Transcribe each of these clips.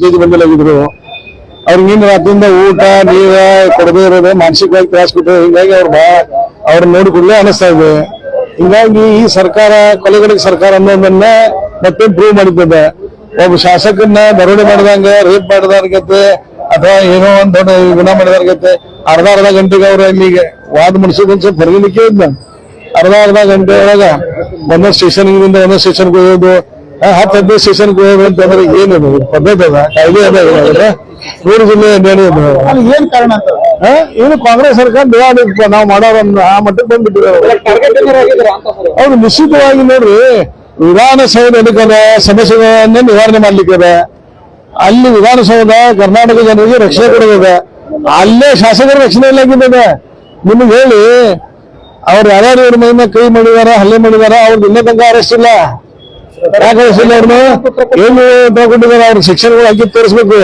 ಜೈಜಿ ಬಂದಿಲಾಗಿದ್ರು. ಅವ್ರಿಗೆ ನಿನ್ನ ರಾತ್ರಿಯಿಂದ ಊಟ, ನೀರ ಕೊಡದೇ ಇರೋದು ಮಾನಸಿಕವಾಗಿ ತ್ರಾಸ ಕೊಟ್ಟರು ಹೀಗಾಗಿ ಅವ್ರು ಬಾ ಅವ್ರ ನೋಡಿ ಅನಿಸ್ತಾ ಇದೆ. ಹಿಂಗಾಗಿ ಈ ಸರ್ಕಾರ, ಕೊಲೆಗಳಿಗೆ ಸರ್ಕಾರ ಅನ್ನೋದನ್ನ ಮತ್ತೆ ಪ್ರೂವ್ ಮಾಡಿದ್ದದ ಒಬ್ಬ ಶಾಸಕನ್ನ ದರೋಡೆ ಮಾಡಿದಂಗ ರೇಪ್ ಮಾಡಿದಾರ್ಗತ್ತೆ ಅಥವಾ ಏನೋ ಒಂದ್ ದೊಡ್ಡ ಗುಣ ಮಾಡಿದಾರ್ಗತ್ತೆ ಅರ್ಧ ಅರ್ಧ ಗಂಟೆಗೆ ಅವ್ರ ಇಲ್ಲಿಗೆ ವಾದ ಮುಡಿಸೋದು ಸ್ವಲ್ಪ ಬರಲಿಕ್ಕೆ ಇದ್ನ ಅರ್ಧ ಅರ್ಧ ಗಂಟೆ ಒಳಗ ಒಂದೊಂದು ಸ್ಟೇಷನ್ ಒಂದೊಂದು ಸ್ಟೇಷನ್ಗೆ ಸ್ಟೇಷನ್ ಹೋಗೋದು ಹತ್ತು ಹದಿನೈದು ಸ್ಟೇಷನ್ ಹೋಗೋದು ಅಂತಂದ್ರೆ ಏನು ಪದ್ಧತಿ ಅದ? ಕಾಯ್ದೆ ಅದ ಏನಾದ್ರೆ ಮೂರು ಜಿಲ್ಲೆ ನಡೆಯೋದು ಏನ್ ಕಾರಣ ಅಂತ? ಏನು ಕಾಂಗ್ರೆಸ್ ಸರ್ಕಾರ ದಿವಾಳಿ ನಾವು ಮಾಡೋರನ್ನ ಆ ಮಟ್ಟಕ್ಕೆ ಬಂದ್ಬಿಟ್ಟಿದ್ದಾರೆ ಅವ್ರು. ನಿಶ್ಚಿತವಾಗಿ ನೋಡ್ರಿ ವಿಧಾನಸೌಧ ಎದಕ್ಕದ ಸಮಸ್ಯೆಗಳನ್ನ ನಿವಾರಣೆ ಮಾಡ್ಲಿಕ್ಕದ ಅಲ್ಲಿ ವಿಧಾನಸೌಧ ಕರ್ನಾಟಕ ಜನರಿಗೆ ರಕ್ಷಣೆ ಕೊಡೋದ ಅಲ್ಲೇ ಶಾಸಕರ ರಕ್ಷಣೆ ಇಲ್ಲಾಗಿದ್ದದ ನಿಮಗೆ ಹೇಳಿ ಅವ್ರು ಯಾರ್ಯಾರು ಇವ್ರ ಮೈನ ಕೈ ಮಾಡಿದಾರ ಹಲ್ಲೆ ಮಾಡಿದಾರ ಅವ್ರಿಗೆ ಇನ್ನೇ ತನಕ ಅರೆಸ್ಟ್ ಇಲ್ಲ ಯಾಕೆ ಅರೆಸ್ಟ್ ಅವ್ರನ್ನ ಏನು ತಗೊಂಡಿದ್ದಾರೆ ಅವ್ರ ಶಿಕ್ಷಣಗಳು ಹಾಕಿ ತೋರಿಸ್ಬೇಕು.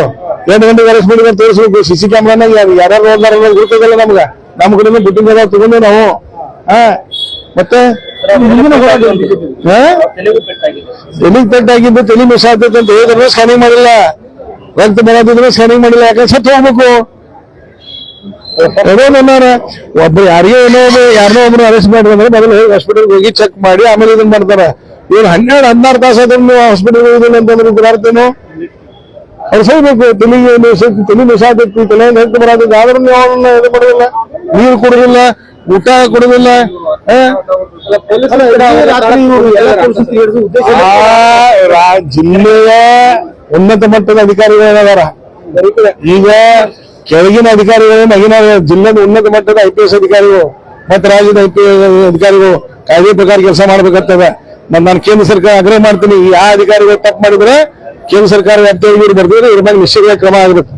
ಎಂಟು ಗಂಟೆಗೆ ಅರೆಸ್ಟ್ ಮಾಡಿದ್ರೆ ತೋರಿಸ್ಬೇಕು. ಸಿ ಸಿ ಕ್ಯಾಮ್ರಾನ ಯಾರು ಹೋದಾರ ಗೊತ್ತಾಗಲ್ಲ ನಮ್ಗ. ನಮ್ಮ ಕಡೆ ಬಿಟ್ಟಿಂಗ್ ಅದ ತಗೊಂಡು ನಾವು. ಹಾ. ಮತ್ತೆ? ತಲೆಗ್ ಪೆಟ್ಟಾಗಿದ್ದು ತಲೆ ಮಿಸ್ ಆಗ್ತೈತೆ ಅಂತ ಹೇಳಿದ್ರೆ ಸ್ಕ್ಯಾನಿಂಗ್ ಮಾಡಿಲ್ಲ. ರಕ್ತ ಬರೋದಿದ್ರೆ ಸ್ಕ್ಯಾನಿಂಗ್ ಮಾಡಿಲ್ಲ. ಯಾಕಂದ್ರೆ ಸತ್ತು ಹೋಗ್ಬೇಕು. ಒಬ್ರು ಯಾರಿಗೋ ಏನೋ ಯಾರನ್ನೋ ಒಬ್ರು ಅರೆಸ್ಟ್ ಮಾಡಿದ್ರೆ ಮೊದಲು ಹಾಸ್ಪಿಟಲ್ಗೆ ಹೋಗಿ ಚೆಕ್ ಮಾಡಿ, ಆಮೇಲೆ ಇದನ್ನ ಮಾಡ್ತಾರ. ಇವ್ರು ಹನ್ನೆರಡು ಹದಿನಾರು ತಾಸಾದ್ರೂ ಹಾಸ್ಪಿಟಲ್ ಹೋಗುದಿಲ್ಲ ಅಂತಂದ್ರೆ ಬರ್ತೇನೆ ಕಳ್ಸೋಬೇಕು ತಲೆಗೆ ಮಿಸ್- ತಲೆ ಆಗ್ತೈತಿ ತಲೆ ಹೆಂಗೆ ಬರೋದಿಲ್ಲ. ಆದ್ರೂ ನೀವು ಅವನ್ನ ಇದು ಮಾಡೋದಿಲ್ಲ. ನೀರು ಕೊಡೋದಿಲ್ಲ ಊಟ ಕೊಡೋದಿಲ್ಲ ಜಿಲ್ಲೆಯ ಉನ್ನತ ಮಟ್ಟದ ಅಧಿಕಾರಿಗಳು ಅದಾರ ಈಗ ಕೆಳಗಿನ ಅಧಿಕಾರಿಗಳು ಮಗಿನ ಜಿಲ್ಲೆದ ಉನ್ನತ ಮಟ್ಟದ ಐ ಪಿ ಎಸ್ ಅಧಿಕಾರಿಗಳು ಮತ್ತೆ ರಾಜ್ಯದ ಐ ಪಿ ಎಸ್ ಅಧಿಕಾರಿಗಳು ಕಾಯ್ದೆ ಪ್ರಕಾರ ಕೆಲಸ ಮಾಡ್ಬೇಕಾಗ್ತದ. ನಾನು ಕೇಂದ್ರ ಸರ್ಕಾರ ಆಗ್ರಹ ಮಾಡ್ತೀನಿ ಆ ಅಧಿಕಾರಿಗಳು ತಪ್ಪು ಮಾಡಿದ್ರೆ ಕೇಂದ್ರ ಸರ್ಕಾರ ವ್ಯಾಪ್ತಿಯಲ್ಲಿ ಇವ್ರು ಬರ್ದಿದ್ರೆ ಇದ್ರ ಮೇಲೆ ನಿಶ್ಚಯ ಕ್ರಮ ಆಗ್ಬೇಕು.